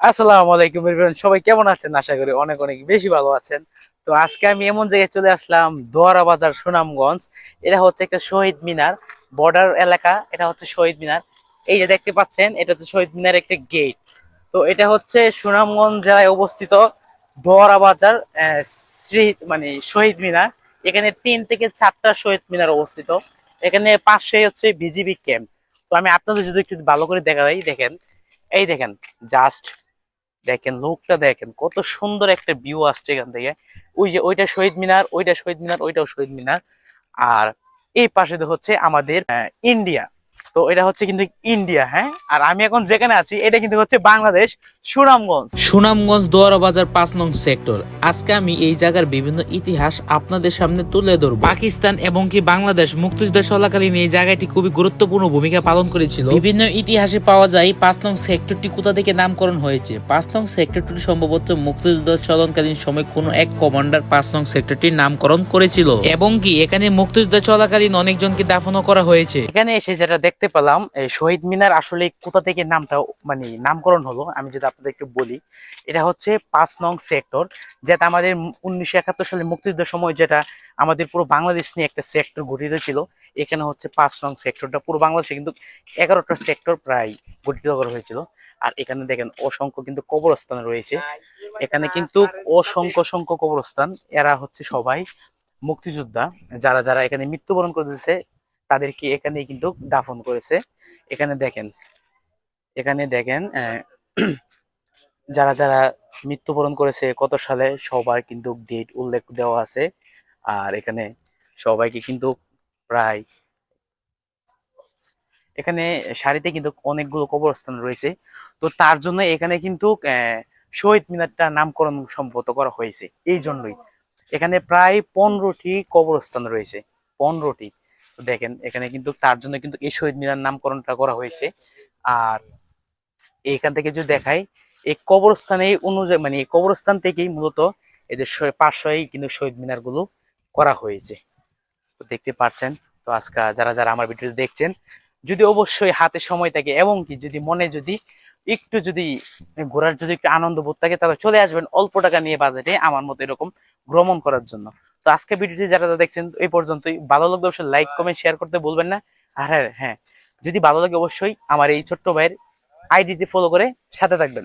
আসসালামু আলাইকুম এভরিওয়ান, সবাই কেমন আছেন? আশা করি অনেক অনেক বেশি ভালো আছেন। তো আজকে আমি এমন জায়গায় চলে আসলাম, দোয়ারা বাজার, সুনামগঞ্জ। এটা হচ্ছে একটা শহীদ মিনার, বর্ডার এলাকা, এটা হচ্ছে শহীদ মিনার। এই যে দেখতে পাচ্ছেন, এটা হচ্ছে শহীদ মিনার একটা গেট তো এটা হচ্ছে সুনামগঞ্জ জেলায় অবস্থিত দোয়ারা বাজার শ্রী মানে শহীদ মিনার। এখানে তিন থেকে চারটা শহীদ মিনার অবস্থিত। এখানে পাশে হচ্ছে বিজিবি ক্যাম্প। তো আমি আপনাদের যদি একটু ভালো করে দেখাই, দেখেন। এই দেখেন, জাস্ট দেখেন, লোকটা দেখেন, কত সুন্দর একটা ভিউ আসছে এখান থেকে। ওই যে ওইটা শহীদ মিনার, ওইটা শহীদ মিনার, ওইটাও শহীদ মিনার। আর এই পাশে হচ্ছে আমাদের ইন্ডিয়া তো এটা হচ্ছে কিন্তু ইন্ডিয়া হ্যাঁ? আর আমি এখন যেখানে আছি এটা কিন্তু হচ্ছে বাংলাদেশ সুনামগঞ্জ। সুনামগঞ্জ দোয়ারা বাজার পাঁচ নং সেক্টর। আজকে আমি এই জায়গার বিভিন্ন ইতিহাস আপনাদের সামনে তুলে ধরব। পাকিস্তান এবং কি বাংলাদেশ মুক্তিযুদ্ধ চলাকালীন এই জায়গাটি খুবই গুরুত্বপূর্ণ ভূমিকা পালন করেছিল। বিভিন্ন ইতিহাসে পাওয়া যায় পাঁচ নং সেক্টরটি কোথা থেকে নামকরণ হয়েছে। পাঁচ নং সেক্টরটি সম্ভবত মুক্তিযুদ্ধ চলনকালীন সময় কোনো এক কমান্ডার পাঁচ নং সেক্টরটির নামকরণ করেছিল। এবং কি এখানে মুক্তিযুদ্ধ চলাকালীন অনেকজনকে দাফনও করা হয়েছে। এখানে এসে যেটা দেখতে পেলাম, এই শহীদ মিনার আসলে কোথা থেকে নামটা মানে নামকরণ হলো, আমি যদি আপনাদের একটু বলি, এটা হচ্ছে পাঁচ নং সেক্টর, যেটা আমাদের উনিশশো একাত্তর সালে মুক্তিযুদ্ধের সময় যেটা আমাদের পুরো বাংলাদেশ নিয়ে একটা সেক্টর গঠিত ছিল, এখানে হচ্ছে পাঁচ নং সেক্টরটা পুরো বাংলাদেশে কিন্তু এগারোটা সেক্টর প্রায় গঠিত করা হয়েছিল। আর এখানে দেখেন, অসংখ্য কিন্তু কবরস্থান রয়েছে। এখানে কিন্তু অসংখ্য অসংখ্য কবরস্থান, এরা হচ্ছে সবাই মুক্তিযোদ্ধা, যারা যারা এখানে মৃত্যুবরণ করেছে তাদেরকে এখানে কিন্তু দাফন করেছে। এখানে দেখেন এখানে দেখেন যারা যারা মৃত্যুবরণ করেছে কত সালে, সবার কিন্তু ডেট উল্লেখ দেওয়া আছে। আর এখানে সবাইকে কিন্তু প্রায়, এখানে সারিতে কিন্তু অনেকগুলো কবরস্থান রয়েছে। তো তার জন্য এখানে কিন্তু শহীদ মিনারটা নামকরণ সম্ভবত করা হয়েছে। এই জন্যই এখানে প্রায় পনেরোটি কবরস্থান রয়েছে, পনেরোটি। তো দেখেন, এখানে কিন্তু তার জন্য কিন্তু এই শহীদ মিনার নামকরণটা করা হয়েছে। আর এখান থেকে যদি দেখাই, এই কবরস্থানে অনুযায়ী মানে এই কবরস্থান থেকেই মূলত শ- পাশেই কিন্তু শহীদ মিনারগুলো করা হয়েছে। তো দেখতে পাচ্ছেন, তো আজকে যারা যারা আমার ভিডিও দেখছেন, যদি অবশ্যই হাতে সময় থাকে এবং কি যদি মনে যদি একটু যদি ঘোরার যদি একটু আনন্দ বোধ থাকে, তাহলে চলে আসবেন অল্প টাকা নিয়ে বাজেটে আমার মতো এরকম ভ্রমণ করার জন্য। তো আজকে ভিডিওটি যারা দেখছেন, এই পর্যন্তই। ভালো লাগলে অবশ্যই লাইক কমেন্ট শেয়ার করতে বলবেন না। আর হ্যাঁ হ্যাঁ যদি ভালো লাগে অবশ্যই আমার এই ছোট্ট ভাইয়ের আইডিটি ফলো করে সাথে থাকবেন।